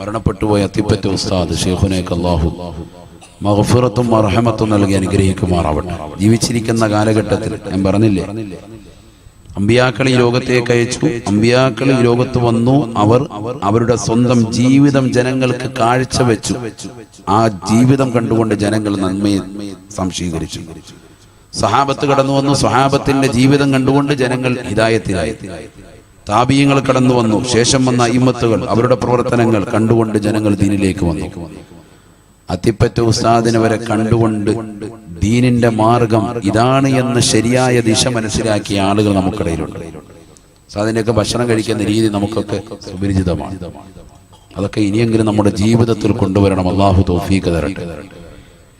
മരണപ്പെട്ടുപോയ അത്തിപ്പറ്റ ഉസ്താദ് ഷെയ്ഖുനേക്ക് അള്ളാഹു മഹഫിറത്തും അർഹമത്തും നൽകി അനുഗ്രഹിക്കുമാറാവട്ടെ. ജീവിച്ചിരിക്കുന്ന കാലഘട്ടത്തിൽ ഞാൻ പറഞ്ഞില്ലേ? അമ്പിയാക്കൾ ഈ ലോകത്തേക്ക് അയച്ചു. അമ്പിയാക്കൾ ഈ ലോകത്ത് വന്നു. അവർ അവരുടെ സ്വന്തം ജീവിതം ജനങ്ങൾക്ക് കാഴ്ചവെച്ചു ആ ജീവിതം കണ്ടുകൊണ്ട് ജനങ്ങൾ നന്മയെ സംശീകരിച്ചു. സഹാബത്ത് കടന്നു വന്നു. സഹാബത്തിന്റെ ജീവിതം കണ്ടുകൊണ്ട് ജനങ്ങൾ ഹിതായത്തിലായി താപീയങ്ങൾ കടന്നു വന്നു. ശേഷം വന്ന ഇമ്മത്തുകൾ അവരുടെ പ്രവർത്തനങ്ങൾ കണ്ടുകൊണ്ട് ജനങ്ങൾ ദീനിലേക്ക് വന്നു. അത്തിപ്പറ്റ ഉസ്താദിനെ വരെ കണ്ടുകൊണ്ട് ദീനിന്റെ മാർഗം ഇതാണ് എന്ന് ശരിയായ ദിശ മനസ്സിലാക്കിയ ആളുകൾ നമുക്കിടയിലുണ്ട്. ഉസ്താദിന്റെയൊക്കെ ഭക്ഷണം കഴിക്കുന്ന രീതി നമുക്കൊക്കെ സുപരിചിതമാണ്. അതൊക്കെ ഇനിയെങ്കിലും നമ്മുടെ ജീവിതത്തിൽ കൊണ്ടുവരണം. അള്ളാഹു തോഫീക്ക് തരട്ടെ.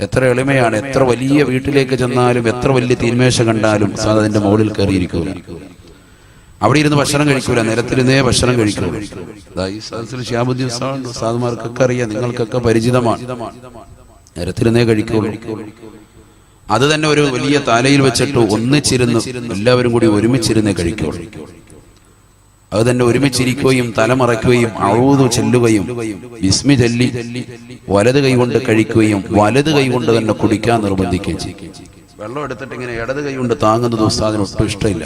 എത്ര എളിമയാണ് എത്ര വലിയ വീട്ടിലേക്ക് ചെന്നാലും എത്ര വലിയ തീന്മേശ കണ്ടാലും ഉസ്താദ് അതിന്റെ മുകളിൽ കയറിയിരിക്കുക അവിടെ ഇരുന്ന് ഭക്ഷണം കഴിക്കൂല നിരത്തിരുന്നേ ഭക്ഷണം കഴിക്കൂല ദാ ഈ സദസ്സിൽ അറിയാം നിങ്ങൾക്കൊക്കെ പരിചിതമാണ്. നിരത്തിരുന്നേ കഴിക്കുള്ളൂ. അത് തന്നെ ഒരു വലിയ തലയിൽ വെച്ചിട്ട് ഒന്നിച്ചിരുന്ന് എല്ലാവരും കൂടി ഒരുമിച്ചിരുന്നേ കഴിക്കൂ അത് തന്നെ ഒരുമിച്ചിരിക്കുകയും തലമറയ്ക്കുകയും അഴുതു ചെല്ലുകയും വിസ്മി ചൊല്ലി വലത് കൈകൊണ്ട് കഴിക്കുകയും വലത് കൈകൊണ്ട് തന്നെ കുടിക്കാൻ നിർബന്ധിക്കുകയും വെള്ളം എടുത്തിട്ട് ഇങ്ങനെ ഇടത് കൈ കൊണ്ട് താങ്ങുന്നത് ഉസ്താദിന് ഒട്ടും ഇഷ്ടമില്ല.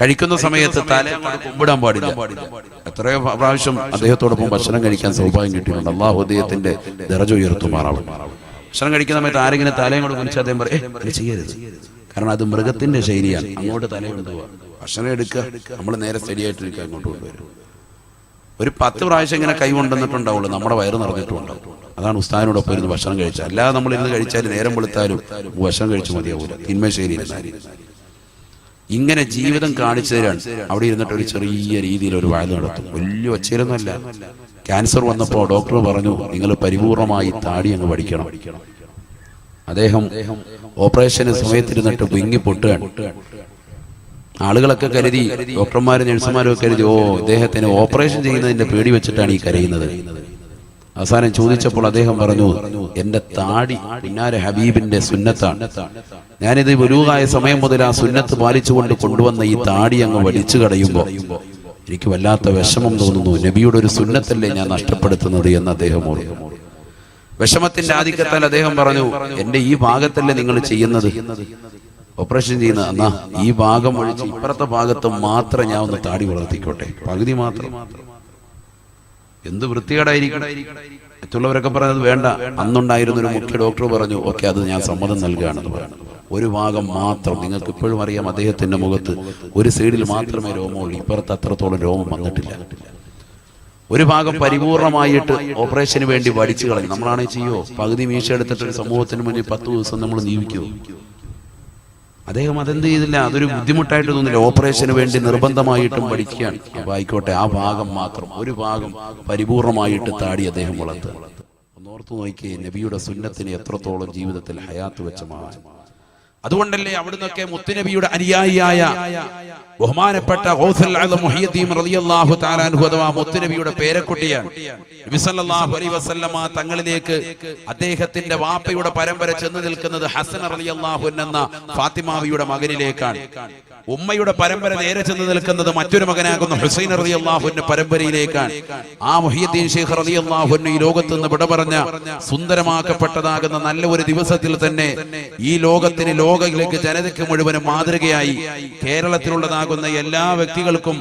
കഴിക്കുന്ന സമയത്ത് തല കുമ്പിടാൻ പാടില്ല. എത്രയോ പ്രാവശ്യം അദ്ദേഹത്തോടൊപ്പം ഭക്ഷണം കഴിക്കാൻ സൗഭാഗ്യം കിട്ടിയിട്ടുണ്ട്. അള്ളാഹു അദ്ദേഹത്തിന്റെ ദറജ ഉയർത്തുമാറാവും ഭക്ഷണം കഴിക്കുന്ന സമയത്ത് ആരെങ്കിലും തലയും കൂടെ കുറിച്ച് അദ്ദേഹം പറയും ചെയ്യരുത്. കാരണം അത് മൃഗത്തിന്റെ ശൈലിയാണ്. അങ്ങോട്ട് തല കൊണ്ടുപോവാ ഭക്ഷണം എടുക്കുക നമ്മൾ നേരെ ശരിയായിട്ടിരിക്കുക അങ്ങോട്ട് കൊണ്ടുവരും ഒരു പത്ത് പ്രാവശ്യം ഇങ്ങനെ കൈ കൊണ്ടുവന്നിട്ടുണ്ടാവുള്ളൂ നമ്മുടെ വയറ് നിറഞ്ഞിട്ടുണ്ടാവും. അതാണ് ഉസ്താദിനോടൊപ്പം ഇരുന്ന് ഭക്ഷണം കഴിച്ചത് അല്ലാതെ നമ്മൾ ഇരുന്ന് കഴിച്ചാൽ നേരം വെളുത്താലും ഭക്ഷണം കഴിച്ചു മതിയാവൂല. തിന്മശൈലിയിൽ ഇങ്ങനെ ജീവിതം കാണിച്ചു തരാണ് അവിടെ ഇരുന്നിട്ട് ഒരു ചെറിയ രീതിയിൽ ഒരു വായന നടത്തും. വലിയ ഒച്ചയിലൊന്നുമല്ല. ക്യാൻസർ വന്നപ്പോൾ ഡോക്ടർ പറഞ്ഞു നിങ്ങൾ പരിപൂർണമായി താടി അങ്ങ് പഠിക്കണം. അദ്ദേഹം ഓപ്പറേഷന് സമയത്തിരുന്നിട്ട് വിങ്ങി പൊട്ടുകയാണ്. ആളുകളൊക്കെ കരുതി ഡോക്ടർമാരും നഴ്സുമാരും ഒക്കെ കരുതി ഓ ഇദ്ദേഹത്തിന് ഓപ്പറേഷൻ ചെയ്യുന്നതിന്റെ പേടി വെച്ചിട്ടാണ് ഈ കരയുന്നത്. അവസാനം ചോദിച്ചപ്പോൾ അദ്ദേഹം പറഞ്ഞു എന്റെ താടി പിന്നാരെ ഹബീബിന്റെ സുന്നത്താണ്. ഞാനിത് വലുതായ സമയം മുതൽ ആ സുന്നത്ത് പാലിച്ചുകൊണ്ട് കൊണ്ടുവന്ന ഈ താടി അങ്ങ് വലിച്ചു കടയുമ്പോൾ എനിക്ക് വല്ലാത്ത വിഷമം തോന്നുന്നു. നബിയുടെ ഒരു സുന്നത്തല്ലേ ഞാൻ നഷ്ടപ്പെടുത്തുന്നത് എന്ന് അദ്ദേഹം ഓർക്കും വിഷമത്തിന്റെ ആധിക്യത്താൽ അദ്ദേഹം പറഞ്ഞു എന്റെ ഈ ഭാഗത്തല്ലേ നിങ്ങൾ ചെയ്യുന്നത്? ഓപ്പറേഷൻ ചെയ്യുന്ന എന്നാ ഈ ഭാഗം ഒഴിച്ച് ഇപ്പുറത്തെ ഭാഗത്ത് മാത്രം ഞാൻ ഒന്ന് താടി വളർത്തിക്കോട്ടെ. പകുതി മാത്രം. എന്ത് വൃത്തികേടായിരിക്കണം മറ്റുള്ളവരൊക്കെ പറഞ്ഞത് വേണ്ട. അന്നുണ്ടായിരുന്ന ഒരു മുഖ്യ ഡോക്ടർ പറഞ്ഞു ഓക്കെ അത് ഞാൻ സമ്മതം നൽകുകയാണെന്ന് പറഞ്ഞു ഒരു ഭാഗം മാത്രം. നിങ്ങൾക്ക് ഇപ്പോഴും അറിയാം അദ്ദേഹത്തിന്റെ മുഖത്ത് ഒരു സൈഡിൽ മാത്രമേ രോമമുള്ളൂ. ഇപ്പുറത്ത് അത്രത്തോളം രോമം വന്നിട്ടില്ല. ഒരു ഭാഗം പരിപൂർണമായിട്ട് ഓപ്പറേഷന് വേണ്ടി വടിച്ചു കളഞ്ഞു. നമ്മളാണെങ്കിൽ ചെയ്യോ? പകുതി മീശ എടുത്തിട്ട് ഒരു സമൂഹത്തിന് മുന്നിൽ പത്ത് ദിവസം നമ്മൾ നിയമിക്കുമോ അദ്ദേഹം അതെന്ത് ചെയ്തില്ല? അതൊരു ബുദ്ധിമുട്ടായിട്ട് തോന്നില്ല ഓപ്പറേഷന് വേണ്ടി നിർബന്ധമായിട്ടും പഠിക്കുകയാണ് അപ്പൊ ആയിക്കോട്ടെ ആ ഭാഗം മാത്രം. ഒരു ഭാഗം പരിപൂർണമായിട്ട് താടി അദ്ദേഹം വളർത്തുക ഒന്നോർത്ത് നോക്കിയേ നബിയുടെ സുന്നത്തിന് എത്രത്തോളം ജീവിതത്തിൽ ഹയാത്ത് വെച്ച മഹാൻ. അതുകൊണ്ടല്ലേ അവിടുന്നൊക്കെ മുത്തുനബിയുടെ അനുയായിയായ ബഹുമാനപ്പെട്ട റളിയല്ലാഹു അഥവാ മുത്തുനബിയുടെ പേരക്കുട്ടിയാണ് നബി സല്ലല്ലാഹു അലൈഹി വസല്ലമ തങ്ങളിലേക്ക് അദ്ദേഹത്തിന്റെ വാപ്പയുടെ പരമ്പര ചെന്ന് നിൽക്കുന്നത് ഹസൻ റളിയല്ലാഹു എന്ന ഫാത്തിമാവിയുടെ മകനിലേക്കാണ്. ഉമ്മയുടെ പരമ്പര നേരെ ചെന്ന് നിൽക്കുന്നത് മറ്റൊരു മകനാകുന്ന ഹുസൈൻ റളിയല്ലാഹുവിന്റെ പരമ്പരയിലേക്കാണ്. ആ മുഹിയുദ്ദീൻ ഷെയ്ഖ് റളിയല്ലാഹു അൻഹു ഈ ലോകത്ത് നിന്ന് വിട പറഞ്ഞ സുന്ദരമാക്കപ്പെട്ടതാകുന്ന നല്ല ഒരു ദിവസത്തിൽ തന്നെ ഈ ലോകത്തിന് ലോകത്തിലേക്ക് ജനതയ്ക്ക് മുഴുവനും മാതൃകയായി കേരളത്തിലുള്ളതാകുന്ന എല്ലാ വ്യക്തികൾക്കും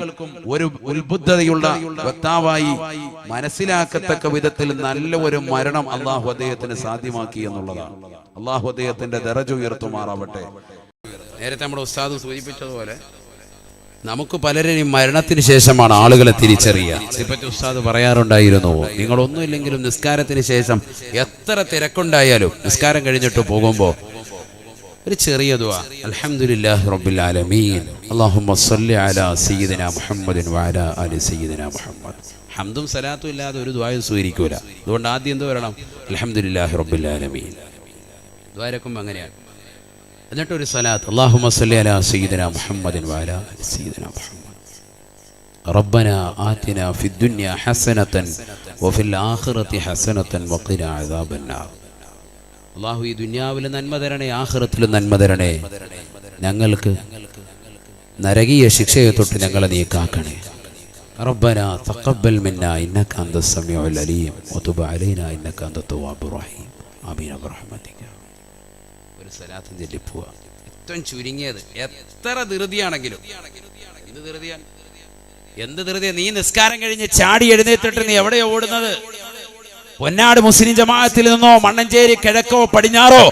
ഒരു ഉത്ബുദ്ധതയുള്ള വക്താവായി മനസ്സിലാക്കത്തക്ക വിധത്തിൽ നല്ല ഒരു മരണം അള്ളാഹു അദ്ദേഹത്തിന് സാധ്യമാക്കി എന്നുള്ളതാണ്. അള്ളാഹു അദ്ദേഹത്തിന്റെ ദറജ ഉയർത്തുമാറാവട്ടെ. നേരത്തെ നമ്മുടെ ഉസ്താദ് സൂചിപ്പിച്ചതുപോലെ നമുക്ക് പലരെയും മരണത്തിന് ശേഷമാണ് ആളുകളെ തിരിച്ചറിയുക. സിപ്പറ്റ് ഉസ്താദ് പറയാറുണ്ടായിരുന്നു നിങ്ങളൊന്നുമില്ലെങ്കിലും നിസ്കാരത്തിന് ശേഷം എത്ര തിരക്കുണ്ടായാലും നിസ്കാരം കഴിഞ്ഞിട്ട് പോകുമ്പോൾ ഒരു ചെറിയ ദുആ അൽഹംദുലില്ലാഹി റബ്ബിൽ ആലമീൻ അല്ലാഹുമ്മ സല്ലി അലാ സയ്യിദിന മുഹമ്മദിൻ വഅലാ ആലി സയ്യിദിന മുഹമ്മദ്. ഹംദും സലാത്തും ഇല്ലാതെ ഒരു ദുആയും സ്വീകരിക്കൂല. അതുകൊണ്ട് ആദ്യം എന്ത് വരണം? അൽഹംദുലില്ലാഹി റബ്ബിൽ ആലമീൻ. ദ്വാരക്കും അങ്ങനെയാണ്. എന്നിട്ട് ഒരു സലാത്ത് അല്ലാഹുമ്മ സ്വല്ലി അലാ സയ്യിദിന മുഹമ്മദിൻ വഅലാ ആലി സയ്യിദിന മുഹമ്മദ് ربنا آتنا في الدنيا حسنة وفي الآخرة حسنة وقنا عذاب النار അള്ളാഹു ഈ ദുന്യാവിൽ നന്മ തരണേ ആഹ്റത്തിൽ നന്മ തരണേ ഞങ്ങൾക്ക് നരകീയ ശിക്ഷയെ തൊട്ട് ഞങ്ങളെ നീ കാക്കണേ ربنا تقبل منا إنك أنت السميع العليم وتب علينا إنك أنت التواب الرحيم آمين برحمتك ഒരു സലാത്തും ചൊല്ലിപ്പോവുക ഏറ്റവും ചുരുങ്ങിയത് എത്ര ധൃതിയാണെങ്കിലും. എന്ത് ധൃതിയാ? നീ നിസ്കാരം കഴിഞ്ഞ് ചാടി എഴുന്നേറ്റിട്ട് നീ എവിടെ ഓടുന്നത്? പൊന്നാട് മുസ്ലിം ജമാഅത്തിൽ നിന്നോ മണ്ണഞ്ചേരി കിഴക്കോ പടിഞ്ഞാറോ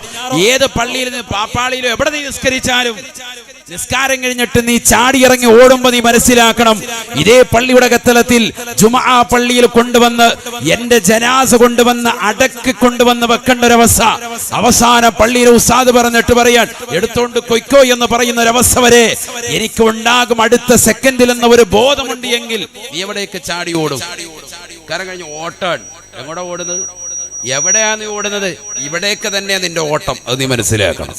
ഏത് പള്ളിയിൽ നിന്ന് പാപ്പാളിയിലോ എവിടെ നീ നിസ്കരിച്ചാലും നിസ്കാരം കഴിഞ്ഞിട്ട് നീ ചാടി ഇറങ്ങി ഓടുമ്പോ നീ മനസ്സിലാക്കണം ഇതേ പള്ളിയുടെ കത്തലത്തിൽ ജുമാ പള്ളിയിൽ കൊണ്ടുവന്ന് എന്റെ ജനാസ കൊണ്ടുവന്ന് അടക്കി കൊണ്ടുവന്ന് വെക്കേണ്ട ഒരവസ്ഥ അവസാന പള്ളിയിലെ ഉസാദ് പറഞ്ഞിട്ട് പറയാൻ എടുത്തോണ്ട് കൊയ്ക്കോ എന്ന് പറയുന്ന ഒരവസ്ഥ വരെ എനിക്ക് ഉണ്ടാകും. അടുത്ത സെക്കൻഡിൽ എന്ന ഒരു ബോധമുണ്ട് എങ്കിൽ നീ എവിടേക്ക് ചാടി ഓടും? കാരണം കഴിഞ്ഞ് ഓട്ടാൻ എങ്ങോട്ടാ ഓടുന്നത്? എവിടെയാ നീ ഓടുന്നത്? ഇവിടേക്ക് തന്നെയാ നിന്റെ ഓട്ടം. അത് നീ മനസ്സിലാക്കണം.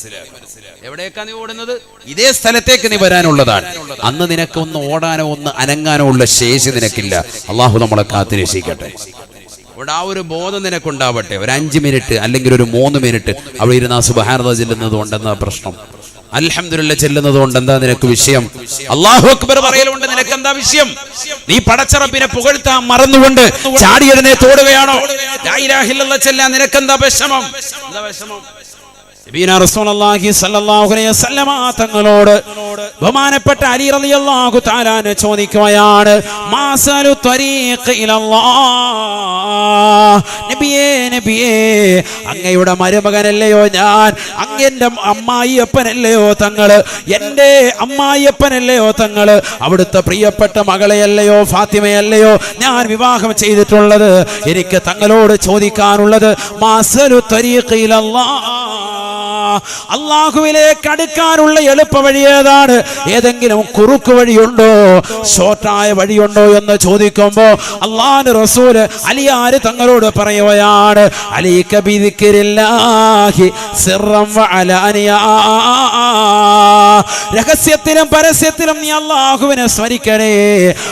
എവിടേക്കാ നീ ഓടുന്നത്? ഇതേ സ്ഥലത്തേക്ക് നീ വരാനുള്ളതാണ്. അന്ന് നിനക്ക് ഒന്ന് ഓടാനോ ഒന്ന് അനങ്ങാനോ ഉള്ള ശേഷി നിനക്കില്ല. അള്ളാഹു നമ്മളെ കാത്തിരക്ഷിക്കട്ടെ. അവിടെ ആ ഒരു ബോധം നിനക്കുണ്ടാവട്ടെ. ഒരു അഞ്ച് മിനിറ്റ് അല്ലെങ്കിൽ ഒരു മൂന്ന് മിനിറ്റ് അവിടെ ഇരുന്ന് ആ ചെല്ലുന്നത് കൊണ്ടെന്ന പ്രശ്നം. അൽഹംദുലില്ല ചെല്ലുന്നത് കൊണ്ട് എന്താ നിനക്ക് വിഷയം? അള്ളാഹു അക്ബർ പറയലുണ്ട് നിനക്ക് എന്താ വിഷയം? നീ പടച്ചറപ്പിനെ പുകഴ്ത്താൻ മറന്നുകൊണ്ട് ചാടി തോടുകയാണോ? ലാ നിനക്ക് ചെല്ലാൻ നിനക്കെന്താ വിഷമം? എന്താ വിഷമം? തങ്ങളോട് ബഹുമാനപ്പെട്ട അലി റളിയല്ലാഹു തആലാനെ ചോദിക്കുകയാണ് മാസലു ത്വരീഖ് ഇലല്ലാഹ്. നബിയേ നബിയേ അങ്ങയുടെ മരുമകനല്ലയോ ഞാൻ? അങ്ങന്റെ അമ്മായിയപ്പനല്ലയോ തങ്ങൾ? എന്റെ അമ്മായിയപ്പനല്ലയോ തങ്ങൾ? അവിടുത്തെ പ്രിയപ്പെട്ട മകളെയല്ലയോ ഫാത്തിമയല്ലയോ ഞാൻ വിവാഹം ചെയ്തിട്ടുള്ളത്? എനിക്ക് തങ്ങളോട് ചോദിക്കാനുള്ളത് മാസലു ത്വരീഖ് ഇലല്ലാഹ്. അള്ളാഹുവിലേക്ക് അടുക്കാനുള്ള എളുപ്പ വഴി ഏതാണ്? ഏതെങ്കിലും കുറുക്ക് വഴിയുണ്ടോ? ഷോർട്ടായ വഴിയുണ്ടോ എന്ന് ചോദിക്കുമ്പോ അള്ളാഹ് റസൂൽ അലിയാര് തങ്ങളോട് പറയുകയാണ് അലി കബിദിക്കരില്ലാഹി രഹസ്യത്തിലും പരസ്യത്തിലും നീ അള്ളാഹുവിനെ സ്മരിക്കണേ.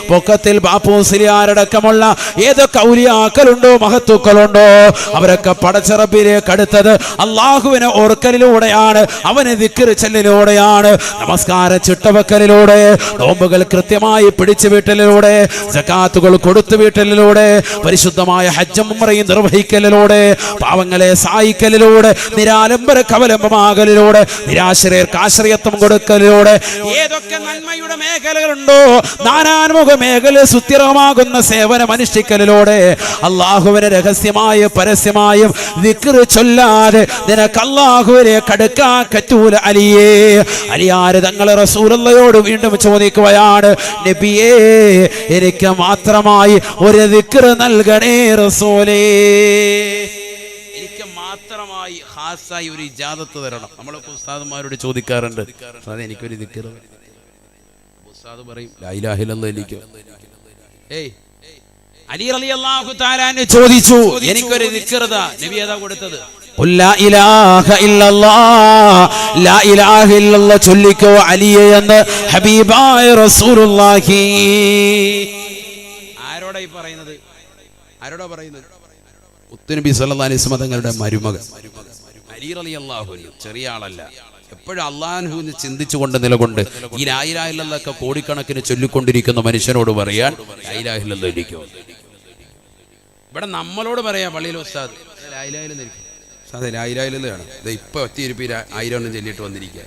പൊക്കത്തിൽ ബാപ്പൂസിലിയാരടക്കമുള്ള ഏതൊക്കെ ഔലിയാക്കളുണ്ടോ മഹത്തുക്കളുണ്ടോ അവരൊക്കെ പടച്ചിറപ്പിലേക്ക് അടുത്തത് അള്ളാഹുവിനെ ഓർക്കലിലൂടെയാണ് അവനെ ദിക്കറ് ചൊല്ലലിലൂടെയാണ് നമസ്കാര ചിട്ടവക്കലിലൂടെ നോമ്പുകൾ കൃത്യമായി പിടിച്ചു വീട്ടലിലൂടെ ജക്കാത്തുകൾ കൊടുത്തു വീട്ടലിലൂടെ പരിശുദ്ധമായ ഹജ്ജം ഉംറയും നിർവഹിക്കലിലൂടെ പാവങ്ങളെ സഹായിക്കലിലൂടെ നിരാലംബര കവലംബമാകലിലൂടെ നിരാശ്രയർക്ക് ആശ്രയത്വം കൊടുക്കലിലൂടെ ഏതൊക്കെ നന്മയുടെ മേഖലകളുണ്ടോ നാനാൻമുഖ മേഖല സുസ്ഥിരമാകുന്ന സേവനം അനുഷ്ഠിക്കലിലൂടെ അള്ളാഹുവിനെ രഹസ്യമായും പരസ്യമായും ദിക്റ് ചൊല്ലാതെ നിനക്ക് കടുക്കാൻ കറ്റൂല അലിയേ. അലിയാര് തങ്ങളെ റസൂലയോട് വീണ്ടും ചോദിക്കുകയാണ് നബിയേ എനിക്ക് മാത്രമായി ഒരു ദിക്ർ നൽകണേ റസൂലേ. എനിക്ക് മാത്രമായി ഹാസായി ഒരു ഇജാദത്ത് തരണം. നമ്മളൊക്കെ ഉസ്താദുമാരോട് ചോദിക്കാറുണ്ട് ഉസ്താദ് എനിക്കൊരു ദിക്റ് ഉസ്താദ് പറയും ലൈലാഹിലല്ല എനിക്ക്. ഏയ് അലി അള്ളാഹു തആലാനെ ചോദിച്ചു എനിക്കൊരു ദിക്റത നബി ഏതാ കൊടുത്തത്? ചൊല്ലിക്കോ അലിയെ എന്ന് ഹബീബായ റസൂലുള്ളാഹി. ആരോടാ പറയുന്നത്? ആരോടാ പറയുന്നത്? മുത്തുനബി സല്ലല്ലാഹു അലൈഹി വസല്ലം തങ്ങളുടെ മരുമകൻ. അലി റളിയല്ലാഹു അൻഹു ചെറിയ ആളല്ല. എപ്പോഴും അള്ളാഹുവിന് ചിന്തിച്ചുകൊണ്ട് നിലകൊണ്ട് ഈ ലായിലാഹില്ലൊക്കെ കോടിക്കണക്കിന് ചൊല്ലിക്കൊണ്ടിരിക്കുന്ന മനുഷ്യനോട് പറയാൻ ലായിലാഹില്ല ഇരിക്കും. ഇവിടെ നമ്മളോട് പറയാ പള്ളിയിൽ ഉസ്താദ് ലായിലാഹിലിരിക്കും ഉസ്താദ് വേണം ഇത് ഇപ്പൊ ഒറ്റയിരുപ്പി ആയിരം എണ്ണം ചൊല്ലിയിട്ട് വന്നിരിക്കുക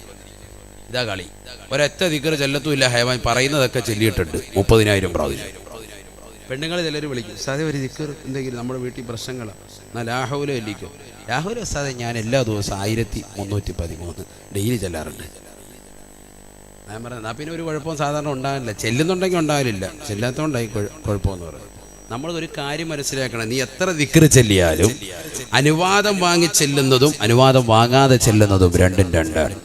ഇതാ കളി. ഒരൊറ്റ ദിക്കർ ചെല്ലത്തുമില്ല. ഹേവാൻ പറയുന്നതൊക്കെ ചൊല്ലിയിട്ടുണ്ട്. മുപ്പതിനായിരം പ്രാവശ്യം. പെണ്ണുങ്ങൾ ചിലർ വിളിക്കും. സാധ്യ ഒരു ദിക്കർ എന്തെങ്കിലും നമ്മുടെ വീട്ടിൽ പ്രശ്നങ്ങളാണ് എന്നാൽ ലാഹുല ചൊല്ലിക്കും. രാഹുൽ ഉസ്താദെ ഞാൻ എല്ലാ ദിവസവും ആയിരത്തി മുന്നൂറ്റി പതിമൂന്ന് ഡെയിലി ചെല്ലാറുണ്ട്. ഞാൻ പറഞ്ഞത് എന്നാൽ പിന്നെ ഒരു കുഴപ്പവും സാധാരണ ഉണ്ടാകില്ല ചെല്ലുന്നുണ്ടെങ്കിൽ ഉണ്ടാവില്ല ചെല്ലാത്തതുകൊണ്ടായി കുഴ- കുഴപ്പമെന്ന് പറയും. നമ്മൾ ഒരു കാര്യം മനസ്സിലാക്കണം. നീ എത്ര ദിക്കറ് ചെല്ലിയാലും അനുവാദം വാങ്ങി ചെല്ലുന്നതും അനുവാദം വാങ്ങാതെ ചെല്ലുന്നതും രണ്ടും രണ്ടാണ്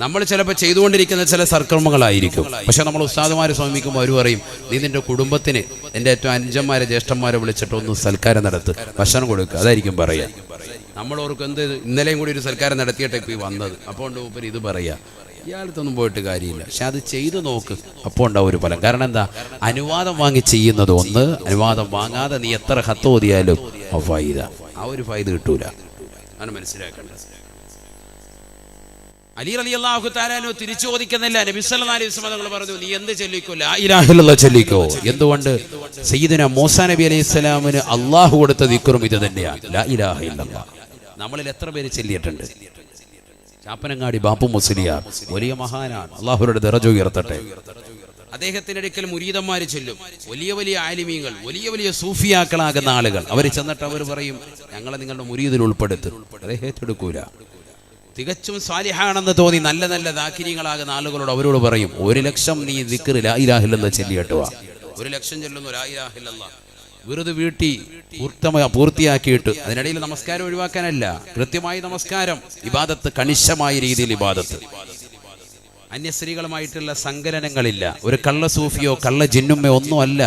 നമ്മൾ ചിലപ്പോൾ ചെയ്തുകൊണ്ടിരിക്കുന്ന ചില സർക്കർമ്മങ്ങളായിരിക്കും പക്ഷെ നമ്മൾ ഉസ്താദുമാരെ സമീപിക്കുമ്പോൾ അവർ പറയും നീ നിന്റെ കുടുംബത്തിന് എന്റെ ഏറ്റവും അഞ്ചന്മാരെ ജ്യേഷ്ഠന്മാരെ വിളിച്ചിട്ട് ഒന്ന് സൽക്കാരം നടത്ത് ഭക്ഷണം കൊടുക്കുക അതായിരിക്കും പറയുക നമ്മൾ ഓർക്കും എന്ത് ഇന്നലെയും കൂടി ഒരു സൽക്കാരം നടത്തിയിട്ടേ ഈ വന്നത്. അപ്പോൾ ഉണ്ട് ഇത് പറയുക ഇയാളത്തൊന്നും പോയിട്ട് കാര്യമില്ല. പക്ഷെ അത് ചെയ്തു നോക്ക്. അപ്പോൾ ഉണ്ടാവും ഒരു ഫലം. കാരണം എന്താ? അനുവാദം വാങ്ങി ചെയ്യുന്നത് ഒന്ന് അനുവാദം വാങ്ങാതെ നീ എത്ര ഹത്ത് ഓതിയാലും ഫൈദ. ആ ഒരു ഫൈദ കിട്ടൂല. അങ്ങനെ മനസ്സിലാക്കേണ്ടത്. അലി അലി അള്ളാഹു താലാനു തിരിച്ചു ചോദിക്കുന്നില്ല. നബി സല്ലല്ലാഹു അലൈഹി വസല്ലം തങ്ങൾ പറഞ്ഞു നീ എന്ത് ചൊല്ലിക്കോ? ലാ ഇലാഹ ഇല്ലല്ലാഹ് ചൊല്ലിക്കോ. എന്തുകൊണ്ട്? സയ്യിദിന മൂസാ നബി അലൈഹി സ്വലാമിന് അള്ളാഹു കൊടുത്ത ദിക്കറും ഇത് തന്നെയാണ് നമ്മളിൽ എത്ര പേര് ചൊല്ലിയിട്ടുണ്ട്? ചാപ്പനങ്ങാടി ബാപ്പു മുസ്ലിയാർ. വലിയ മഹാനാണ്. അള്ളാഹുരുടെ ദറജ ഉയർത്തട്ടെ. അദ്ദേഹത്തിന്റെ അടുക്കൽ മുരീതന്മാർ ചെല്ലും. വലിയ വലിയ ആലിമീങ്ങൾ വലിയ വലിയ സൂഫിയാക്കളാകുന്ന ആളുകൾ. അവർ ചെന്നിട്ട് അവർ പറയും ഞങ്ങളെ നിങ്ങളുടെ മുരീതിൽ ഉൾപ്പെടുത്തും. ഏറ്റെടുക്കൂല. തികച്ചും സ്വാലിഹാണെന്ന് തോന്നി നല്ല നല്ല ദാക്കിര്യങ്ങളാകുന്ന ആളുകളോട് അവരോട് പറയും ഒരു ലക്ഷം നീ ദിക്കറ് ലായിലാഹില്ലെന്ന് ചെല്ലിയിട്ടുക ഒരു ലക്ഷം ചെല്ലുന്നു ലായിലാഹില്ല വെറുതെ വീട്ടി പൂർത്തിയാക്കിയിട്ട് അതിനിടയിൽ നമസ്കാരം ഒഴിവാക്കാനല്ല കൃത്യമായി നമസ്കാരം ഇബാദത്ത് കണിശമായ രീതിയിൽ ഇബാദത്ത്. അന്യസ്ത്രീകളുമായിട്ടുള്ള സങ്കലനങ്ങളില്ല ഒരു കള്ള സൂഫിയോ കള്ള ജിന്നുമ്മയോ ഒന്നുമല്ല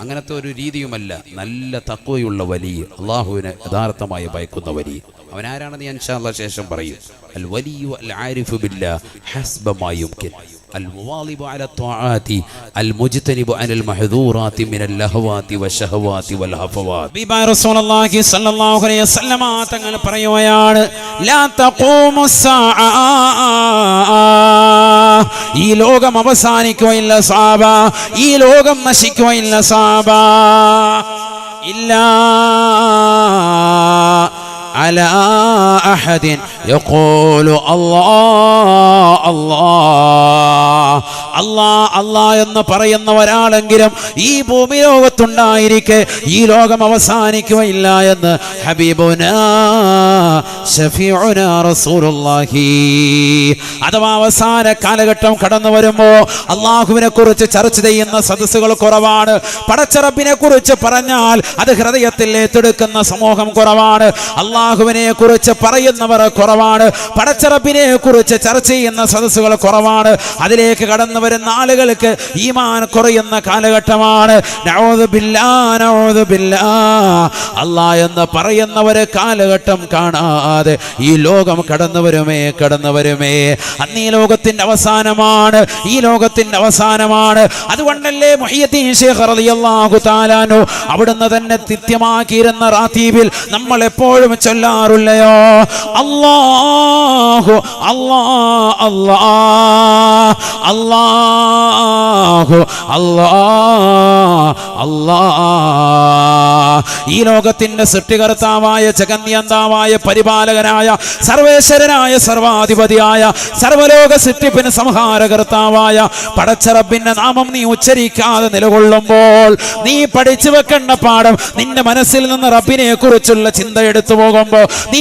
അങ്ങനത്തെ ഒരു രീതിയുമല്ല. നല്ല തക്വയുള്ള വലിയ അള്ളാഹുവിന് യഥാർത്ഥമായി ഭയക്കുന്ന വലിയ അവൻ ആരാണെന്ന് ഞാൻ ശേഷം പറയും. അൽ വലിയ ആരിഫു ബില്ല ഹസ്ബ യുംകിൻ المواظب على الطاعات المجتنب عن المحذورات من اللهوات والشهوات والهفوات ഹബീബായ റസൂലുള്ളാഹി സ്വല്ലല്ലാഹു അലൈഹി വസല്ലമ തങ്ങൾ പറയുകയാണ് ലാ തഖൂമു സ്സാഅ ഈ ലോകം അവസാനിക്കുകയില്ല സാബ ഈ ലോകം നശിക്കുകയില്ല സാബ ഇല്ല على أحد യഖൂലു അല്ലാഹ് അല്ലാഹ് الله الله എന്ന് പറയുന്ന ഒരാളെങ്കിലും ഈ ഭൂമി ലോകത്തുണ്ടായിരിക്കെ ഈ ലോകം അവസാനിക്കുകയില്ല എന്ന് ഹബീബുന ഷഫീഉന റസൂലുള്ളാഹി. അഥവാ അവസാന കാലഘട്ടം കടന്നു വരുമ്പോൾ അള്ളാഹുവിനെ കുറിച്ച് ചർച്ച ചെയ്യുന്ന സദസ്സുകൾ കുറവാണ്. പടച്ചറബിനെ കുറിച്ച് പറഞ്ഞാൽ അത് ഹൃദയത്തിൽ ഏറ്റെടുക്കുന്ന സമൂഹം കുറവാണ്. അള്ളാഹുവിനെ കുറിച്ച് പറയുന്നവർ കുറവാണ്. പടച്ചറബിനെ കുറിച്ച് ചർച്ച ചെയ്യുന്ന സദസ്സുകൾ കുറവാണ്. അതിലേക്ക് കടന്നു വരുന്ന ആളുകൾക്ക് ഈമാൻ കുറയുന്ന കാലഘട്ടമാണ്. അല്ലാ എന്ന് പറയുന്നവര് കാലഘട്ടം കാണാതെ ഈ ലോകം കടന്നു വരുമേ കടന്നു വരുമേ. അന്ന് ഈ ലോകത്തിന്റെ അവസാനമാണ് ഈ ലോകത്തിന്റെ അവസാനമാണ്. അതുകൊണ്ടല്ലേ അവിടുന്ന് തന്നെ തിത്യമാക്കിയിരുന്ന റാത്തീബിൽ നമ്മൾ എപ്പോഴും ചൊല്ലാറുള്ളയോ? അല്ലാഹു അല്ലാ അല്ലാ അല്ലാഹു അല്ലാ അല്ലാ ഈ ലോകത്തിന്റെ സൃഷ്ടികർത്താവായ ജഗന്യന്താവായ പരിപാലകനായ സർവേശ്വരനായ സർവാധിപതിയായ സർവലോക സൃഷ്ടിപ്പിന് സംഹാരകർത്താവായ പടച്ചറബിന്റെ നാമം നീ ഉച്ചരിക്കാതെ നിലകൊള്ളുമ്പോൾ നീ പഠിച്ചു വെക്കേണ്ട പാഠം നിന്റെ മനസ്സിൽ നിന്ന് റബ്ബിനെ കുറിച്ചുള്ള ചിന്ത എടുത്തു പോകുമ്പോൾ നീ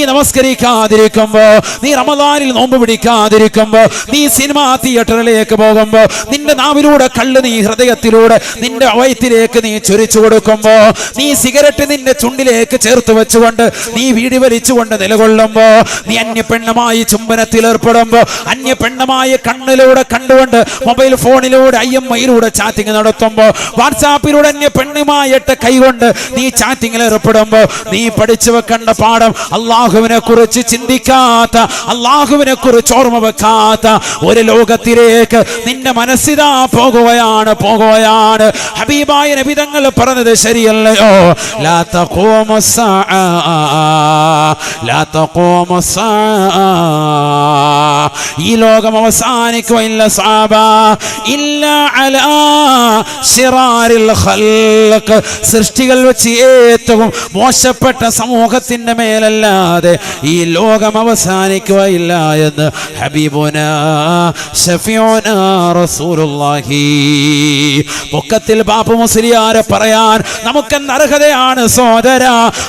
നമസ്കരിക്കാതിരിക്കുമ്പോ നീ റമദാനിൽ നോമ്പ് പിടിക്കാതിരിക്കുമ്പോ നീ സിനിമാ തിയേറ്ററിലേക്ക് പോകുമ്പോ നിന്റെ നാവിലൂടെ കള്ള് നീ ഹൃദയത്തിലൂടെ നിന്റെ വയറ്റിലേക്ക് നീ ചൊരിച്ചു കൊടുക്കുമ്പോ നീ സിഗരറ്റ് നിന്റെ ചുണ്ടിലേക്ക് ചേർത്ത് വെച്ചുകൊണ്ട് നീ വീടി വലിച്ചുകൊണ്ട് നിലകൊള്ളുമ്പോ നീ അന്യ അന്യപ്പെണ്ണമായി ചുംബനത്തിൽ ഏർപ്പെടുമ്പോ അന്യപ്പെണ്ണമായ കണ്ണിലൂടെ കണ്ടുകൊണ്ട് മൊബൈൽ ഫോണിലൂടെ ഐ എം ഐയിലൂടെ ചാറ്റിംഗ് നടത്തുമ്പോ വാട്സാപ്പിലൂടെ അന്യ പെണ്ണുമായിട്ട് കൈകൊണ്ട് നീ ചാറ്റിംഗിൽ ഏർപ്പെടുമ്പോ നീ പഠിച്ചു വെക്കേണ്ട പാഠം അള്ളാഹുവിനെ കുറിച്ച് ചിന്തിക്കാത്ത അള്ളാഹുവിനെ കുറിച്ച് ഓർമ്മ വെക്കാത്ത ഒരു ലോകത്തിലേക്ക് നിന്റെ മനസ്സിതാ പോകുകയാണ് പോകുകയാണ്. ഹബീബായ നബിതങ്ങൾ പറഞ്ഞത് ശരിയല്ലയോ? ഈ ലോകം അവസാനിക്കുകയില്ല സാബ. ഇല്ല സൃഷ്ടികൾ വെച്ച് ഏറ്റവും മോശപ്പെട്ട സമൂഹത്തിന്റെ മേലല്ലാതെ ഈ ലോകം അവസാനിക്കുകയില്ല എന്ന് ഹബീബുന ഷഫിയോന റസൂലുള്ളാഹി. പൊക്കത്തിൽ ബാപ്പു മുസ്ലിയാരെ പറയാൻ നമുക്കെന്ത് അർഹതയാണ് സോദര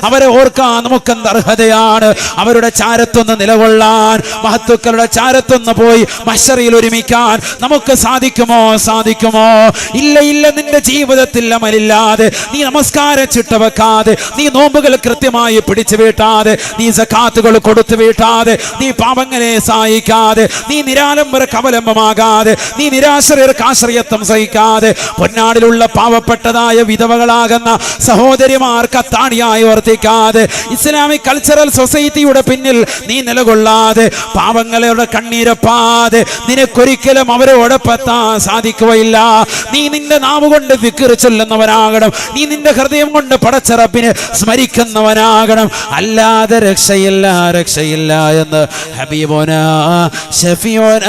അവരെ ഓർക്കാൻ നമുക്കെന്ത് അർഹതയാണ്. അവരുടെ ചാരത്തൊന്ന് നിലകൊള്ളാൻ മഹത്തുക്കളുടെ ചാരത്തൊന്ന് പോയി മഷറിയിൽ ഒരുമിക്കാൻ നമുക്ക് സാധിക്കുമോ? സാധിക്കുമോ? ഇല്ല ഇല്ല നിന്റെ ജീവിതത്തിൽ അമലില്ലാതെ നീ നമസ്കാരം ചിട്ടവെക്കാതെ നീ നോമ്പുകൾ കൃത്യമായി പിടിച്ചു വീട്ടാതെ നീ സക്കാത്തുകൾ കൊടുത്തു വീട്ടാതെ നീ പാപങ്ങളെ സഹായിക്കാതെ നീ നിരാലംബർക്ക് അവലംബമാകാതെ നീ നിരാശ്രയർക്ക് ആശ്രയത്വം സഹിക്കാതെ പൊന്നാടിലുള്ള പാവപ്പെട്ടതായ വിധവകളാകുന്ന സഹോദരിമാർ സഹോദരിമാർക്ക് അത്താണിയായി വർത്തിക്കാതെ ഇസ്ലാമിക് കൾച്ചറൽ സൊസൈറ്റിയുടെ പിന്നിൽ നീ നിലകൊള്ളാതെ പാവങ്ങളുടെ കണ്ണീരപ്പാതെ നിനക്കൊരിക്കലും അവരോടൊപ്പെത്താൻ സാധിക്കുകയില്ല. നീ നിന്റെ നാവ് കൊണ്ട് വിക്കറി ചൊല്ലുന്നവനാകണം. നീ നിന്റെ ഹൃദയം കൊണ്ട് പടച്ചറപ്പിന് സ്മരിക്കുന്നവനാകണം. അല്ലാതെ രക്ഷയില്ല രക്ഷയില്ല. എന്ന് ഹബീബോന ഷഫിയോന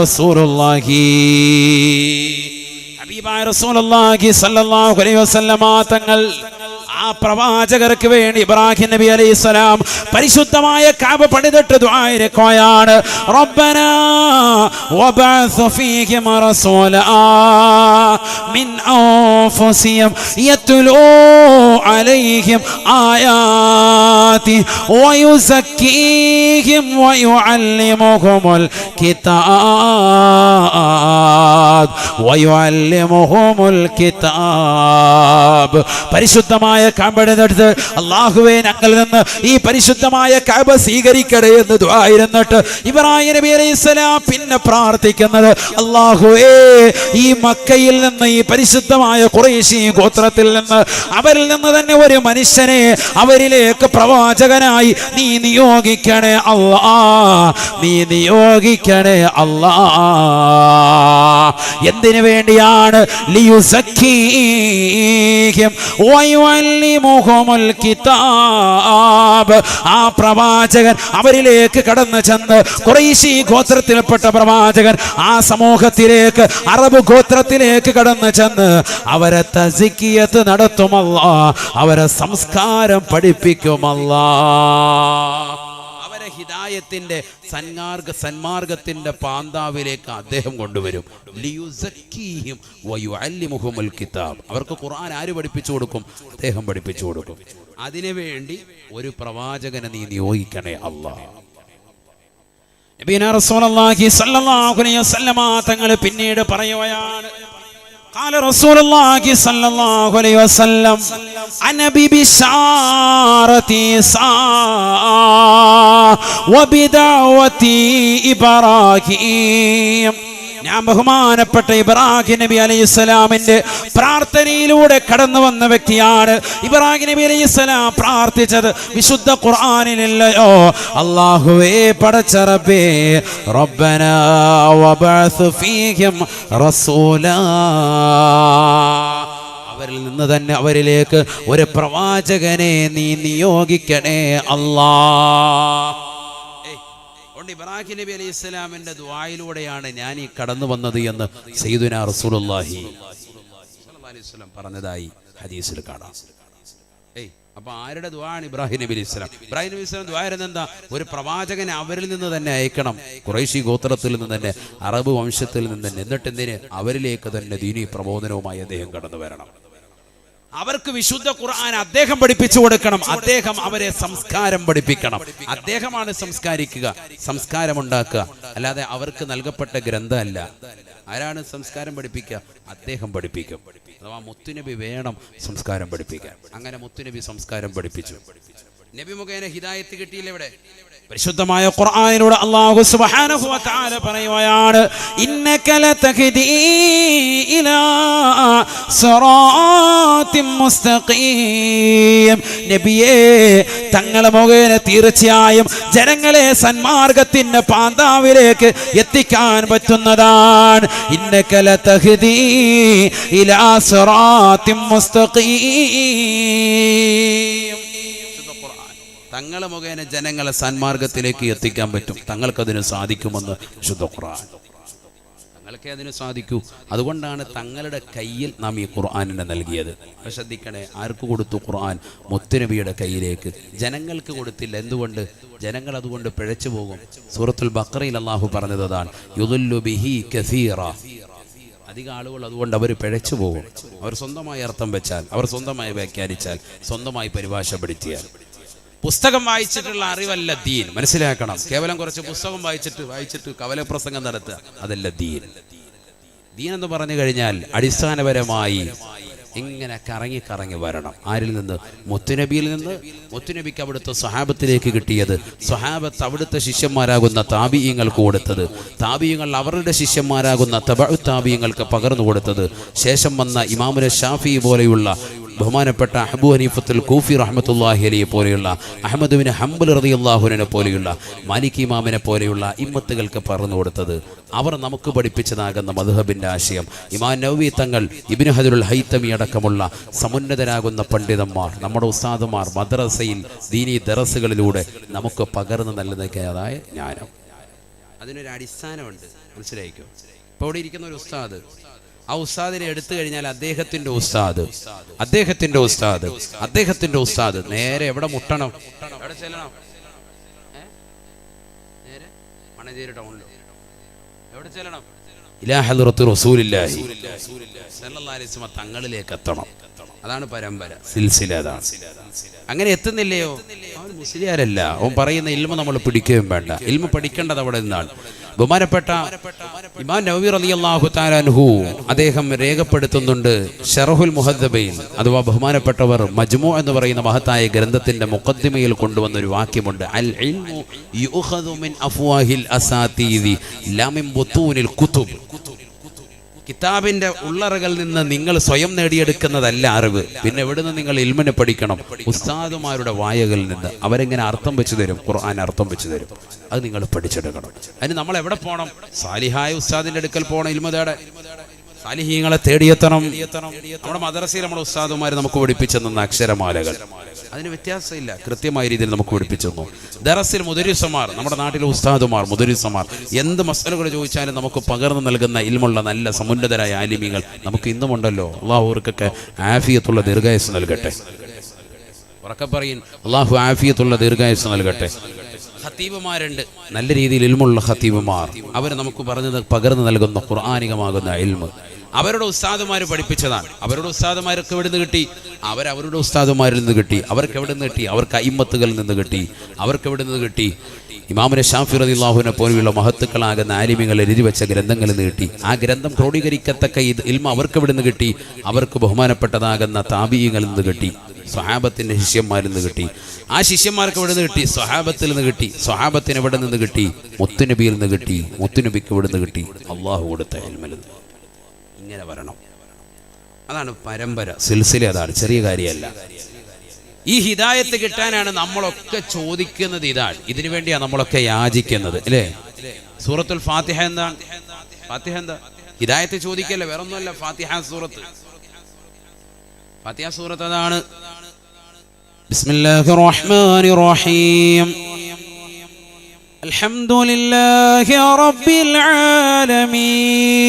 റസൂലുള്ളാഹി. ഹബീബായ റസൂലുള്ളാഹി സ്വല്ലല്ലാഹു അലൈഹി വസല്ലമ തങ്ങൾ ആ പ്രവാചകർക്ക് വേണ്ടി ഇബ്രാഹിം നബി അലൈഹി സ്വലാം പരിശുദ്ധമായ കാബ പണിതിട്ട് കിതാബ്. പരിശുദ്ധമായ കാമ്പടുത്ത് അള്ളാഹുവെ ഞങ്ങളിൽ നിന്ന് ഈ പരിശുദ്ധമായ കാബ സ്വീകരിക്കണേ എന്ന് ദ്വായിരുന്നിട്ട് ഇബ്രാഹിം നബി അലൈഹി സ്വലാം പിന്നെ പ്രാർത്ഥിക്കുന്നത് അള്ളാഹുവേ ഈ മക്കയിൽ നിന്ന് ഈ പരിശുദ്ധമായ കുറേശി ഗോത്രത്തിൽ നിന്ന് അവരിൽ നിന്ന് തന്നെ ഒരു മനുഷ്യനെ അവരിലേക്ക് പ്രവാചകനായി നീ നിയോഗിക്കണേ അള്ളാ നീ നിയോഗിക്കണേ അല്ലാ എന്തിനു വേണ്ടിയാണ് ആ പ്രവാചകൻ അവരിലേക്ക് കടന്നു ചെന്ന് കുറേശി ഗോത്രത്തിൽപ്പെട്ട പ്രവാചകൻ ആ സമൂഹത്തിലേക്ക് അറബ് ഗോത്രത്തിലേക്ക് കടന്നു ചെന്ന് അവരെ തസിക്കിയത്ത് നടത്തുമല്ല അവരെ സംസ്കാരം പഠിപ്പിക്കുമല്ല. ഹിദായത്തിന്റെ സന്മാർഗ സന്മാർഗത്തിന്റെ പാന്താവിലേക്ക് അദ്ദേഹം കൊണ്ടുവരും. കിതാബ്. അവർക്ക് ഖുർആൻ ആര് പഠിപ്പിച്ചു കൊടുക്കും? അദ്ദേഹം പഠിപ്പിച്ചു കൊടുക്കും. അതിനുവേണ്ടി ഒരു പ്രവാചകനെ നീ നിയോഗിക്കണേ അള്ളാഹ്. തങ്ങൾ പിന്നീട് പറയുകയാണ് കാല റസൂൽ അലൈഹി വസല്ലം അനബി ഇബ്രാഹിം. ഞാൻ ബഹുമാനപ്പെട്ട ഇബ്രാഹിം നബി അലൈഹി സ്വലാമിന്റെ പ്രാർത്ഥനയിലൂടെ കടന്നു വന്ന വ്യക്തിയാണ് ഇബ്രാഹിം നബി അലൈഹി സ്വലാം പ്രാർത്ഥിച്ചത്. വിശുദ്ധ ഖുർആാനിലല്ലയോ അള്ളാഹുവേ പടച്ചറബേ ഫീഹിം റസൂലാ. അവരിൽ നിന്ന് തന്നെ അവരിലേക്ക് ഒരു പ്രവാചകനെ നീ നിയോഗിക്കണേ അല്ലാ. അതുകൊണ്ട് ഇബ്രാഹിം നബി അലൈഹി ഇസ്ലാമിന്റെ ദ്വായിലൂടെയാണ് ഞാൻ ഈ കടന്നു വന്നത് എന്ന് സയ്യിദുന റസൂലുള്ളാഹി സ്വല്ലല്ലാഹു അലൈഹി വസല്ലം പറഞ്ഞതായി ഹദീസിൽ കാണാം. ഏയ് അപ്പൊ ആരുടെ ദ്വാണ് ഇബ്രാഹിം നബി അലൈഹി ഇസ്ലാം ഇബ്രാഹിം നബി ഇസ്ലാം ദ്വാരുന്നത് എന്താ? ഒരു പ്രവാചകനെ അവരിൽ നിന്ന് തന്നെ അയക്കണം. കുറേശി ഗോത്രത്തിൽ നിന്ന് തന്നെ അറബ് വംശത്തിൽ നിന്ന് തന്നെ. എന്നിട്ട് എന്തിന്? അവരിലേക്ക് തന്നെ ദീനി പ്രബോധനവുമായി അദ്ദേഹം കടന്നു വരണം. അവർക്ക് വിശുദ്ധ ഖുർആൻ അദ്ദേഹം പഠിപ്പിച്ചു കൊടുക്കണം. അദ്ദേഹം അവരെ സംസ്കാരം പഠിപ്പിക്കണം. അദ്ദേഹമാണ് സംസ്കാരിക്കുക. സംസ്കാരം ഉണ്ടാക്കുക. അല്ലാതെ അവർക്ക് നൽകപ്പെട്ട ഗ്രന്ഥമല്ല. ആരാണ് സംസ്കാരം പഠിപ്പിക്കുക? അദ്ദേഹം പഠിപ്പിക്കും. അഥവാ മുത്തുനബി വേണം സംസ്കാരം പഠിപ്പിക്കാൻ. അങ്ങനെ മുത്തുനബി സംസ്കാരം പഠിപ്പിച്ചു. നബി മുഖേന ഹിദായത്ത് കിട്ടിയില്ല ഇവിടെ. പരിശുദ്ധമായ ഖുർആനിലൂടെ അല്ലാഹു സുബ്ഹാനഹു വ തആല പറയുകയാണ് ഇന്നക ലതഹ്ദീ ഇലാ സിറാത്തിൻ മുസ്തഖീം നബിയേ തങ്ങളെ മുഖേന തീർച്ചയായും ജനങ്ങളെ സന്മാർഗത്തിന്റെ പാന്താവിലേക്ക് എത്തിക്കാൻ പറ്റുന്നതാണ് ഇന്നക ലതഹ്ദീ ഇലാ സിറാത്തിൻ മുസ്തഖീം. തങ്ങളെ മുഖേന ജനങ്ങളെ സന്മാർഗത്തിലേക്ക് എത്തിക്കാൻ പറ്റും. തങ്ങൾക്കതിന് സാധിക്കുമെന്ന് വിശുദ്ധ ഖുർആൻ. തങ്ങൾക്കേ അതിന് സാധിക്കൂ. അതുകൊണ്ടാണ് തങ്ങളുടെ കയ്യിൽ നാം ഈ ഖുർആാനിനെ നൽകിയത്. ശ്രദ്ധിക്കണേ ആർക്ക് കൊടുത്തു ഖുർആൻ? മുത്തുനബിയുടെ കയ്യിലേക്ക്. ജനങ്ങൾക്ക് കൊടുത്തില്ല. എന്തുകൊണ്ട്? ജനങ്ങൾ അതുകൊണ്ട് പിഴച്ചു പോകും. സൂറത്തുൽ ബക്രയിൽ അള്ളാഹു പറഞ്ഞതാണ് യുദുല്ലു ബിഹി കസീറ. അധികം ആളുകൾ അതുകൊണ്ട് അവർ പിഴച്ചു പോകും. അവർ സ്വന്തമായി അർത്ഥം വെച്ചാൽ അവർ സ്വന്തമായി വ്യാഖ്യാനിച്ചാൽ സ്വന്തമായി പരിഭാഷപ്പെടുത്തിയാൽ. പുസ്തകം വായിച്ചിട്ടുള്ള അറിവല്ല ദീൻ. മനസ്സിലാക്കണം. കേവലം കുറച്ച് പുസ്തകം വായിച്ചിട്ട് വായിച്ചിട്ട് കവല പ്രസംഗം നടത്തുക അതല്ല ദീൻ. ദീൻ എന്ന് പറഞ്ഞു കഴിഞ്ഞാൽ അടിസ്ഥാനപരമായി ഇങ്ങനെ കറങ്ങി കറങ്ങി വരണം. ആരിൽ നിന്ന്? മുത്തുനബിയിൽ നിന്ന്. മുത്തുനബിക്ക് അവിടുത്തെ സ്വഹാബത്തിലേക്ക് കിട്ടിയത്. സ്വഹാബത്ത് അവിടുത്തെ ശിഷ്യന്മാരാകുന്ന താപീയങ്ങൾക്ക് കൊടുത്തത്. താപീയങ്ങൾ അവരുടെ ശിഷ്യന്മാരാകുന്ന തബു താപീയങ്ങൾക്ക് പകർന്നു കൊടുത്തത്. ശേഷം വന്ന ഇമാമുന ഷാഫി പോലെയുള്ള ബഹുമാനപ്പെട്ട അബു ഹനീഫത്തുൽ കൂഫി റഹ്മത്തുല്ലാഹി അലിയെ പോലെയുള്ള അഹമ്മദ് ബിൻ റതി അള്ളാഹുനെ പോലെയുള്ള മാലിക് ഇമാമിനെ പോലെയുള്ള ഇമ്മത്തുകൾക്ക് പറഞ്ഞു കൊടുത്തത്. അവർ നമുക്ക് പഠിപ്പിച്ചതാകുന്ന മധുഹബിന്റെ ആശയം. ഇമാൻ നവവി തങ്ങൾ ഇബിന് ഹദുൽ ഹൈത്തമി അടക്കമുള്ള സമുന്നതരാകുന്ന പണ്ഡിതന്മാർ നമ്മുടെ ഉസ്താദുമാർ മദ്രസയിൽ ദീനി ദറസുകളിലൂടെ നമുക്ക് പകർന്നു നൽകുന്നതായ ജ്ഞാനം. അതിനൊരു അടിസ്ഥാനമുണ്ട്. മനസ്സിലായിക്കോ? ഇപ്പോൾ ഇവിടെ ഇരിക്കുന്ന ഒരു ഉസ്താദ് ആ ഉസ്താദിനെ എടുത്തു കഴിഞ്ഞാൽ അദ്ദേഹത്തിന്റെ ഉസ്താദ്. അദ്ദേഹത്തിന്റെ ഉസ്താദ്. അദ്ദേഹത്തിന്റെ ഉസ്താദ്. നേരെ എവിടെ മുട്ടണം? എവിടെ ചെല്ലണം? നേരെ മണഞ്ചേരി ടൗണിലോ? എവിടെ ചെല്ലണം? തങ്ങളിലേക്ക് എത്തണം. അതാണ് പരമ്പര. സിൽസില അതാണ്. അങ്ങനെ എത്തുന്നില്ലയോ? മുസ്ലിയാരല്ല. അവൻ പറയുന്ന ഇൽമ നമ്മൾ പിടിക്കുകയും വേണ്ട. ഇൽമ പഠിക്കേണ്ടത് അവിടെ നിന്നാണ്. ബഹുമാനപ്പെട്ട ഇമാൻ നവീർ അലി അള്ളാഹു താലാൻഹു അദ്ദേഹം രേഖപ്പെടുത്തുന്നുണ്ട് ഷെറഹുൽ മുഹദ്ബയിൽ അഥവാ ബഹുമാനപ്പെട്ടവർ മജ്മു എന്ന് പറയുന്ന മഹത്തായ ഗ്രന്ഥത്തിന്റെ മുഖദ്ദിമയിൽ കൊണ്ടുവന്ന ഒരു വാക്യമുണ്ട്. അൽ ഇൽമു യുഖദു മിൻ അഫ്വാഹിൽ അസാതീദി ലാ മിൻ ബുത്തൂനിൽ കുതുബ് കിതാബിന്റെ ഉള്ളറകളിൽ നിന്ന് നിങ്ങൾ സ്വയം നേടിയെടുക്കുന്നതല്ല അറിവ്. പിന്നെ എവിടുന്ന് നിങ്ങൾ ഇൽമിനെ പഠിക്കണം? ഉസ്താദുമാരുടെ വായകളിൽ നിന്ന്. അവരെങ്ങനെ അർത്ഥം വെച്ചു തരും? ഖുർആൻ അർത്ഥം വെച്ചു തരും. അത് നിങ്ങൾ പഠിച്ചെടുക്കണം. അതിന് നമ്മൾ എവിടെ പോകണം സാലിഹായ ഉസ്താദിന്റെ അടുക്കൽ പോകണം ഇൽമ തേടെ സാലിഹീങ്ങളെ തേടിയെത്തണം. നമ്മുടെ മദ്രസയിൽ നമ്മുടെ ഉസ്താദുമാർ നമുക്ക് പഠിപ്പിച്ചു തന്ന അക്ഷരമാലകൾ. അതിന് വ്യത്യാസമില്ല. കൃത്യമായ രീതിയിൽ നമുക്ക് പഠിപ്പിച്ചു തന്നു. ദറസിൽ മുദരിസമാർ നമ്മുടെ നാട്ടിലെ ഉസ്താദുമാർ മുദരിസമാർ എന്ത് മസലുകൾ ചോദിച്ചാലും നമുക്ക് പകർന്നു നൽകുന്ന ഇൽമുള്ള നല്ല സമുന്നതരായ ആലിമികൾ നമുക്ക് ഇന്നുമുണ്ടല്ലോ അള്ളാഹുവർക്കൊക്കെ ആഫിയത്തുള്ള ദീർഘായുസ് നൽകട്ടെ. ഉറക്കെ പറയും അള്ളാഹു ആഫിയത്തുള്ള ദീർഘായുസ് നൽകട്ടെ. ഹത്തീബുമാരുണ്ട് നല്ല രീതിയിൽ ഇൽമുള്ള ഹത്തീബുമാർ അവർ നമുക്ക് പറഞ്ഞത് പകർന്നു നൽകുന്ന ഖുർആാനികമാകുന്ന ഇൽമ്. അവരുടെ ഉസ്താദുമാർ പഠിപ്പിച്ചതാണ്. അവരുടെ ഉസ്താദുമാർക്ക് എവിടെ നിന്ന് കിട്ടി അവരവരുടെ ഉസ്താദുമാരിൽ നിന്ന് കിട്ടി. അവർക്ക് എവിടെ നിന്ന് കിട്ടി? അവർക്ക് അയിമത്തുകളിൽ നിന്ന് കിട്ടി. അവർക്ക് എവിടെ നിന്ന് കിട്ടി? ഇമാമിനെ ഷാഫി റദിള്ളാഹുവിനെ പോലെയുള്ള മഹത്തുക്കളാകുന്ന ആലിമികൾ എഴുതി വെച്ച ഗ്രന്ഥങ്ങളിൽ നിന്ന് കിട്ടി. ആ ഗ്രന്ഥം ക്രോഡീകരിക്കത്തക്ക ഇത് ഇൽമ അവർക്ക് എവിടെ നിന്ന് കിട്ടി? അവർക്ക് ബഹുമാനപ്പെട്ടതാകുന്ന താപീയങ്ങളിൽ നിന്ന് കിട്ടി. സ്വഹാബത്തിന്റെ ശിഷ്യന്മാരിൽ നിന്ന് കിട്ടി. ആ ശിഷ്യന്മാർക്ക് എവിടെ നിന്ന് കിട്ടി? സ്വഹാബത്തിൽ നിന്ന് കിട്ടി. സ്വഹാബത്തിന് എവിടെ നിന്ന് കിട്ടി? മുത്തുനബിയിൽ നിന്ന് കിട്ടി. മുത്തുനബിക്ക് എവിടെ നിന്ന് കിട്ടി? അള്ളാഹു കൊടുത്ത നിന്ന്. ഇങ്ങനെ വരണം. അതാണ് പരമ്പര സിൽസില അതാണ് ചെറിയ കാര്യമല്ല. ഈ ഹിദായത്ത് കിട്ടാനാണ് നമ്മളൊക്കെ ചോദിക്കുന്നത് ഇതാണ്. ഇതിനു വേണ്ടിയാണ് നമ്മളൊക്കെ യാചിക്കുന്നത് അല്ലേ? സൂറത്തുൽ ഫാത്തിഹ എന്താണ് ഫാത്തിഹ എന്താ? ഹിദായത്ത് ചോദിക്കല്ലേ വേറെ ഒന്നുമല്ല ഫാത്തിഹ സൂറത്ത്. ഫാത്തിഹ സൂറത്ത് അതാണ്. ബിസ്മില്ലാഹിർ റഹ്മാനിർ റഹീം അൽഹംദുലില്ലാഹി റബ്ബിൽ ആലമീൻ.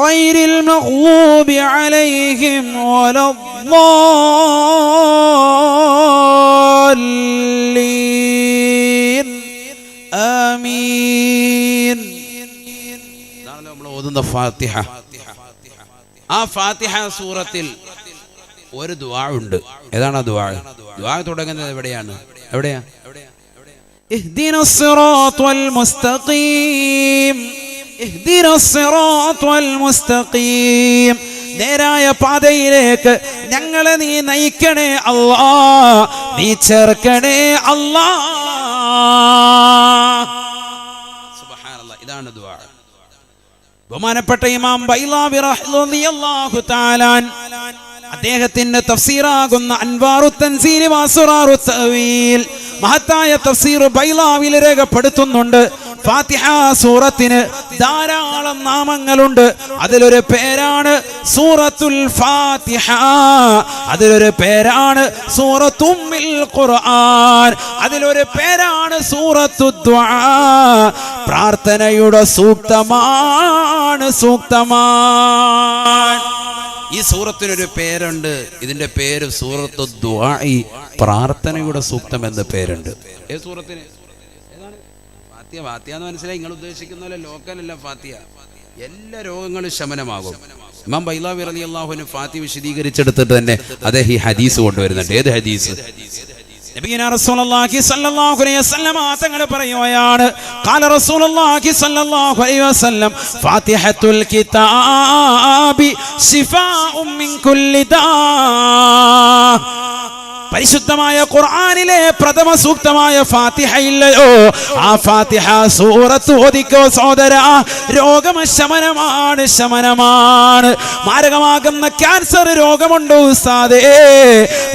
غير المغضوب عليهم ولا الضالين آمين ഇതാണല്ലോ നമ്മൾ ഓതുന്ന ഫാത്തിഹ ആ ഫാത്തിഹ സൂറത്തിൽ ഒരു ദുആ ഉണ്ട് ഏതാണ് ആ ദുആ ദുആ തുടങ്ങുന്നത് എവിടെയാണ് എവിടെയാ اهدنا الصراط المستقيم മുസ്തഖീം. നേരായ പാതയിലേക്ക് ഞങ്ങളെ നീ നയിക്കണേ അല്ലാ. നീ ചേർക്കണേ അല്ലാ. ഇതാണ് ബഹുമാനപ്പെട്ട ഇമാം ബൈലാഹു താലാൻ അദ്ദേഹത്തിന്റെ തഫ്സീറാകുന്ന അൻവാറുത്തൻ തൻസീരി മഹത്തായ തഫ്സീർ ബൈലാവിൽ രേഖപ്പെടുത്തുന്നുണ്ട്. ഫാത്തിഹ സൂറത്തിന് ധാരാളം നാമങ്ങളുണ്ട്. അതിലൊരു പേരാണ് സൂറത്തുൽ ഫാത്തിഹ. അതിലൊരു പേരാണ് സൂറത്തുമ്മിൽ ഖുർആൻ. അതിലൊരു പേരാണ് സൂറത്തു പ്രാർത്ഥനയുടെ സൂക്തമാണ് സൂക്തമാണ്. ഈ സൂറത്തിനൊരു പേരുണ്ട്. ഇതിന്റെ പേര് സൂറത്തു പ്രാർത്ഥനയുടെ സൂക്തം എന്ന പേരുണ്ട്. ഏ സൂറത്തിന്? ഫാത്തിയ ഫാത്തിയ എന്ന് മനസ്സിലായി നിങ്ങൾ ഉദ്ദേശിക്കുന്ന പോലെ ലോക്കലല്ല ഫാത്തിയ എല്ലാ രോഗങ്ങളും ശമനമാകും. ഇമാം ബൈലാവി റലി അള്ളാഹുവിന് ഫാത്തി വിശദീകരിച്ചെടുത്തിട്ട് തന്നെ അദ്ദേഹം ഈ ഹദീസ് കൊണ്ടുവരുന്നുണ്ട്. ഏത് ഹദീസ്? റസൂലുള്ളാഹി സ്വല്ലല്ലാഹു അലൈഹി വസല്ലം ഖാല റസൂലുള്ളാഹി സ്വല്ലല്ലാഹു അലൈഹി വസല്ലം ഫാത്തിഹത്തുൽ കിതാബി മിൻ കുല്ലി ദാ. പരിശുദ്ധമായ ഖുർആനിലെ പ്രഥമ സൂക്തമായ ഫാത്തിഹ ഇല്ലയോ ആ ഫാത്തിഹ സൂറത്ത് ഓദിക്കോ സോദര രോഗം ശമനമാണ്. ശമനമാണ് മാരകമാകുന്ന ക്യാൻസർ രോഗമുണ്ടോ ഉസ്താദേ?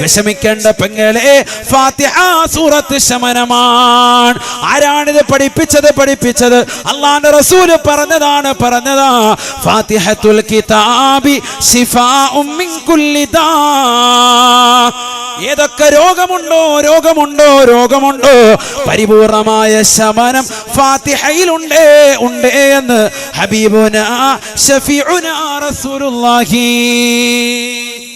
വിഷമിക്കേണ്ട പെങ്ങളെ ഫാത്തിഹ സൂറത്ത് ശമനമാണ്. ആരാണിത് പഠിപ്പിച്ചത്? പഠിപ്പിച്ചത് അള്ളാന്റെ റസൂൽ പറഞ്ഞതാണ് പറഞ്ഞതാ. ഫാത്തിഹത്തുൽ കിതാബി കുല്ലി ദാ. ഏതൊക്കെ രോഗമുണ്ടോ? രോഗമുണ്ടോ? രോഗമുണ്ടോ? പരിപൂർണമായ ശമനം ഫാത്തിഹയിലുണ്ട് ഉണ്ട് എന്ന് ഹബീബുന ഷഫീഉന റസൂലുള്ളാഹി.